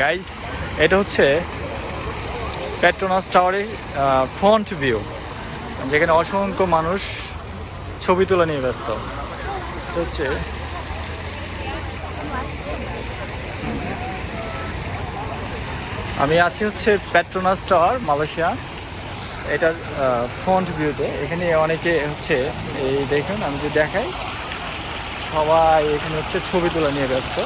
Guys এটা হচ্ছে Petronas টাওয়ারের ফ্রন্ট ভিউ যেখানে অসংখ্য মানুষ ছবি তোলা নিয়ে ব্যস্ত। হচ্ছে আমি আছি হচ্ছে পেট্রোনাস টাওয়ার মালয়েশিয়া। এটার ফ্রন্ট ভিউতে এখানে অনেকে হচ্ছে, এই দেখুন, আমি যদি দেখাই, সবাই এখানে হচ্ছে ছবি তোলা নিয়ে ব্যস্ত।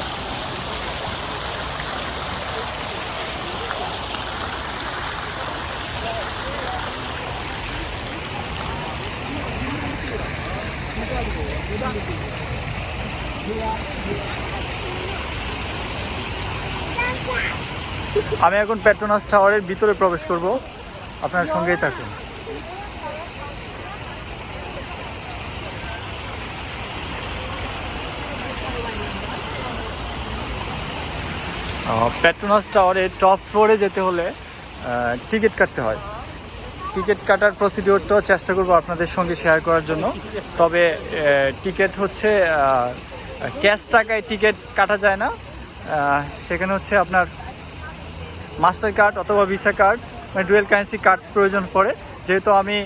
আমি এখন পেট্রোনাস টাওয়ারের ভিতরে প্রবেশ করব। আপনার সঙ্গেই থাকুন। পেট্রোনাস টাওয়ারের টপ ফ্লোরে যেতে হলে টিকিট কাটতে হয়। টিকিট কাটার প্রসিডিওরটাও চেষ্টা করব আপনাদের সঙ্গে শেয়ার করার জন্য। তবে টিকিট হচ্ছে ক্যাশ টাকায় টিকিট কাটা যায় না। সেখানে হচ্ছে আপনার মাস্টার কার্ড অথবা ভিসা কার্ড মানে ডুয়েল কারেন্সি কার্ড প্রয়োজন পড়ে। যেহেতু আমি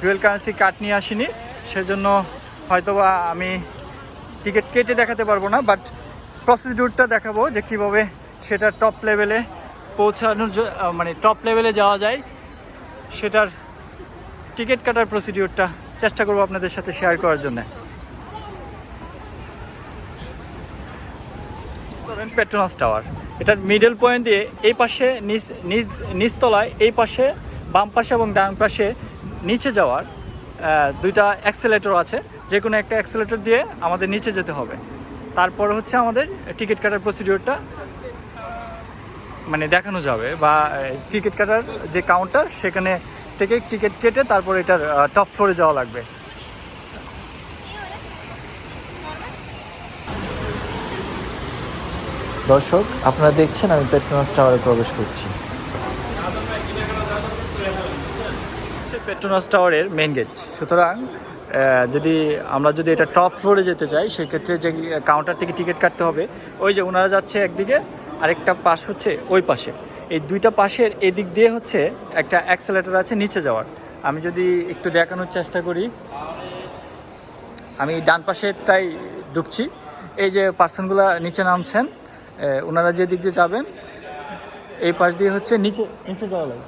ডুয়েল কারেন্সি কার্ড নিয়ে আসিনি, সেজন্য হয়তোবা আমি টিকিট কেটে দেখাতে পারব না বাট প্রসিডিউরটা দেখাবো যে কীভাবে সেটা টপ লেভেলে পৌঁছানোর মানে টপ লেভেলে যাওয়া যায়। সেটার টিকিট কাটার প্রসিডিউরটা চেষ্টা করব আপনাদের সাথে শেয়ার করার জন্য। পেট্রোনাস টাওয়ার এটার মিডল পয়েন্ট দিয়ে এই পাশে নিচ নিচ, নিচতলায় এই পাশে বাম পাশে এবং ডান পাশে নিচে যাওয়ার দুইটা অ্যাক্সেলেটর আছে। যে কোনো একটা অ্যাক্সেলেটর দিয়ে আমাদের নিচে যেতে হবে। তারপর হচ্ছে আমাদের টিকিট কাটার প্রসিডিওরটা মানে দেখানো যাবে বা টিকিট কাটার যে কাউন্টার সেখানে থেকে টিকিট কেটে তারপর এটার টপ ফ্লোরে যাওয়া লাগবে। দর্শক আপনারা দেখছেন আমি পেট্রোনাস টাওয়ারে প্রবেশ করছি। পেট্রোনাস টাওয়ারের মেন গেট সুতরাং যদি আমরা যদি এটা টপ ফ্লোরে যেতে চাই সেক্ষেত্রে যে কাউন্টার থেকে টিকিট কাটতে হবে ওই যে ওনারা যাচ্ছে একদিকে আরেকটা পাশ হচ্ছে ওই পাশে। এই দুইটা পাশের এদিক দিয়ে হচ্ছে একটা অ্যাক্সেলেটর আছে নিচে যাওয়ার। আমি যদি একটু দেখানোর চেষ্টা করি। আমি ডান পাশেরটাই ঢুকছি। এই যে পার্সনগুলো নিচে নামছেন ওনারা যে দিক দিয়ে যাবেন এই পাশ দিয়ে হচ্ছে নিচে নিচে যাওয়া লাগে।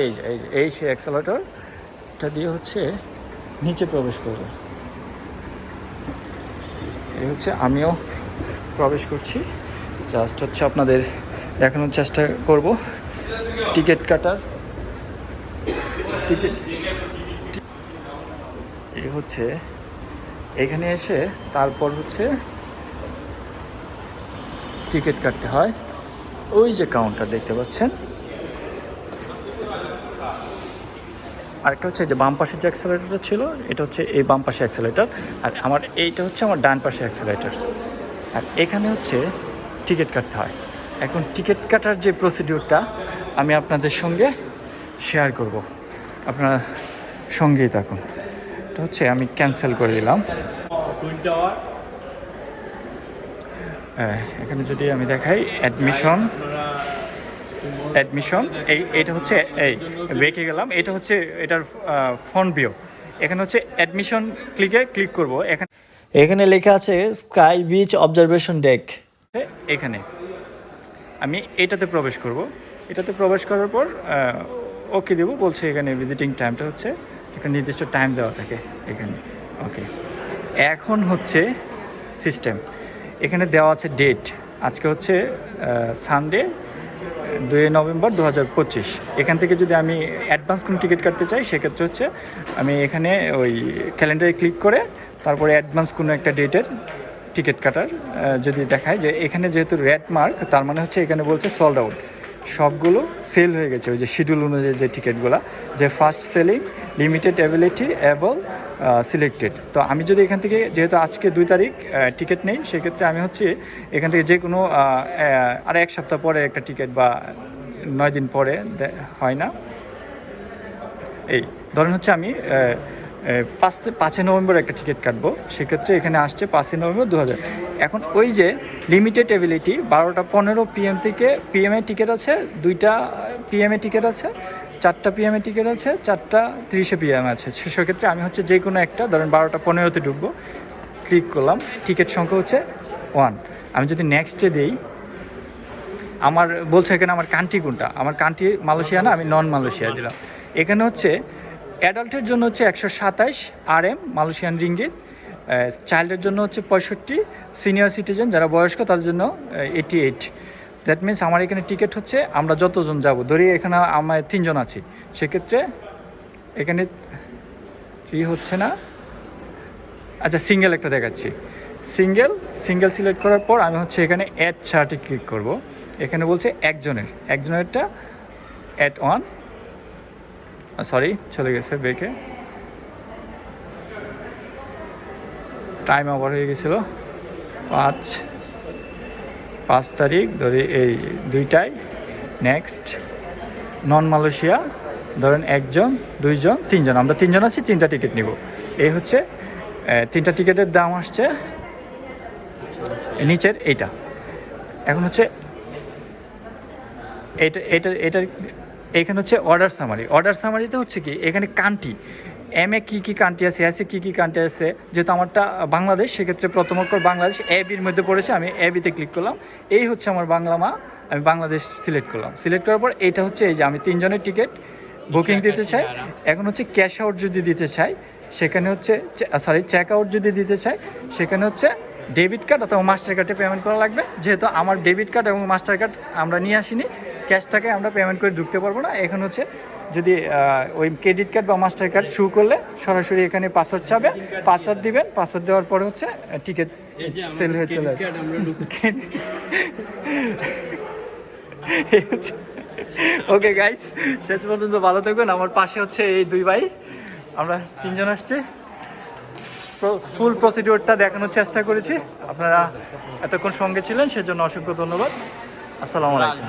এই যে এই যে এই সে অ্যাক্সেলেটর এটা দিয়ে হচ্ছে নিচে প্রবেশ করবে। এই হচ্ছে আমিও প্রবেশ করছি। জাস্ট হচ্ছে আপনাদের দেখানোর চেষ্টা করব। টিকিট কাটার টিকিট এই হচ্ছে, এখানে এসে তারপর হচ্ছে টিকিট কাটতে হয়। ওই যে কাউন্টার দেখতে পাচ্ছেন। আরেকটা হচ্ছে যে বাম পাশে যে অ্যাক্সেলেটারটা ছিল, এটা হচ্ছে এই বাম পাশে অ্যাক্সেলেটার আর আমার এইটা হচ্ছে আমার ডান পাশে অ্যাক্সেলেটার আর এখানে হচ্ছে টিকিট কাটতে হয়। এখন টিকিট কাটার যে প্রসিডিউরটা আমি আপনাদের সঙ্গে শেয়ার করব। আপনারা সঙ্গেই থাকুন। এটা হচ্ছে আমি ক্যান্সেল করে দিলাম। এখানে যদি আমি দেখাই অ্যাডমিশন অ্যাডমিশন এই, এটা হচ্ছে, এই বেঁকে গেলাম। এটা হচ্ছে, এটার ফ্রন্ট ভিউ এখানে হচ্ছে অ্যাডমিশন ক্লিকে ক্লিক করব। এখানে এখানে লেখা আছে স্কাই বিচ অবজারভেশন ডেক এখানে। আমি এটাতে প্রবেশ করব। এটাতে প্রবেশ করার পর ওকে দেবো। বলছে এখানে ভিজিটিং টাইমটা হচ্ছে একটা নির্দিষ্ট টাইম দেওয়া থাকে এখানে। ওকে এখন হচ্ছে সিস্টেম এখানে দেওয়া আছে ডেট আজকে হচ্ছে সানডে দুই নভেম্বর দু হাজার পঁচিশ। এখান থেকে যদি আমি অ্যাডভান্স কোনো টিকিট কাটতে চাই, সেক্ষেত্রে হচ্ছে আমি এখানে ওই ক্যালেন্ডারে ক্লিক করে, তারপরে অ্যাডভান্স কোনো একটা ডেটের টিকিট কাটার যদি দেখায় যে এখানে যেহেতু রেড মার্ক, তার মানে হচ্ছে এখানে বলছে সোল্ড আউট সবগুলো সেল হয়ে গেছে, ওই যে শিডিউল অনুযায়ী যে টিকিটগুলো, যে first selling limited ability able selected তো আমি যদি এখান থেকে, যেহেতু আজকে দুই তারিখ টিকিট নেই, সেক্ষেত্রে আমি হচ্ছে এখান থেকে যে কোনো আর এক সপ্তাহ পরে একটা টিকিট বা নয় দিন পরে হয় না। এই, ধরেন হচ্ছে আমি পাঁচ পাঁচই নভেম্বর একটা টিকিট কাটবো। সেক্ষেত্রে এখানে আসছে পাঁচই নভেম্বর দু হাজার এখন ওই যে লিমিটেড এবিলিটি বারোটা পনেরো পিএম থেকে পিএমএ টিকিট আছে, দুইটা পিএমএ টিকিট আছে, চারটা পিএমএ টিকিট আছে, চারটা তিরিশে পিএম আছে। সেক্ষেত্রে আমি হচ্ছে যে কোনো একটা, ধরেন বারোটা পনেরোতে ঢুকবো ক্লিক করলাম টিকিট সংখ্যা হচ্ছে ওয়ান আমি যদি নেক্সটে দিই, আমার বলছে এখানে আমার কান্ট্রি কোনটা? আমার কান্ট্রি মালয়েশিয়া না? আমি নন মালয়েশিয়া দিলাম। এখানে হচ্ছে অ্যাডাল্টের জন্য হচ্ছে একশো সাতাইশ আর এম মালয়েশিয়ান রিঙ্গিত। চাইল্ডের জন্য হচ্ছে পঁয়ষট্টি, সিনিয়র সিটিজেন যারা বয়স্ক তাদের জন্য এইটি এইট দ্যাট মিন্স আমার এখানে টিকিট হচ্ছে, আমরা যতজন যাব, ধরি এখানে আমার তিনজন আছি। সেক্ষেত্রে এখানে থ্রি হচ্ছে না। আচ্ছা সিঙ্গেল একটা দেখাচ্ছি। সিঙ্গেল সিঙ্গেল সিলেক্ট করার পর আমি হচ্ছে এখানে অ্যাড চার্টে ক্লিক করব। এখানে বলছে একজনের, একজনেরটা অ্যাড ওয়ান সরি চলে গেছে বেকে টাইম ওভার হয়ে গেছিল। পাঁচ পাঁচ তারিখ, ধরে এই দুইটাই। নেক্সট নন মালয়েশিয়া ধরেন একজন, দুইজন, তিনজন। আমরা তিনজন আছি, তিনটা টিকিট নিব। এই হচ্ছে তিনটা টিকিটের দাম আসছে, নিচের এইটা। এখন হচ্ছে, এটা এটা এটা এখানে হচ্ছে অর্ডার সামারি অর্ডার সামারিতে হচ্ছে কি এখানে কান্ট্রি। এম এ কী কী কান্ট্রি আছে এসে কী কী কান্ট্রি আছে যেহেতু আমারটা বাংলাদেশ সেক্ষেত্রে প্রথম অক্ষর বাংলাদেশ এ বির মধ্যে পড়েছে আমি এ বিতে ক্লিক করলাম। এই হচ্ছে আমার বাংলা মা আমি বাংলাদেশ সিলেক্ট করলাম। সিলেক্ট করার পর এটা হচ্ছে এই যে আমি তিনজনের টিকিট বুকিং দিতে চাই। এখন হচ্ছে ক্যাশ আউট যদি দিতে চাই সেখানে হচ্ছে সরি চেক আউট যদি দিতে চাই সেখানে হচ্ছে ডেবিট কার্ড অথবা মাস্টার কার্ডে পেমেন্ট করা লাগবে। যেহেতু আমার ডেবিট কার্ড এবং মাস্টার কার্ড আমরা নিয়ে আসিনি ক্যাশ টাকায় আমরা পেমেন্ট করে ঢুকতে পারব না। এখন হচ্ছে যদি ওই ক্রেডিট কার্ড বা মাস্টার কার্ড শু করলে সরাসরি এখানে পাসওয়ার্ড চাবে পাসওয়ার্ড দিবেন পাসওয়ার্ড দেওয়ার পরে হচ্ছে টিকিট সেল হয়ে চলে ওকে গাইস শেষ পর্যন্ত ভালো থাকবেন। আমার পাশে হচ্ছে এই দুই ভাই। আমরা তিনজন আসছি। ফুল প্রসিডিওরটা দেখানোর চেষ্টা করেছি। আপনারা এতক্ষণ সঙ্গে ছিলেন সেজন্য অসংখ্য ধন্যবাদ। আসসালামু আলাইকুম।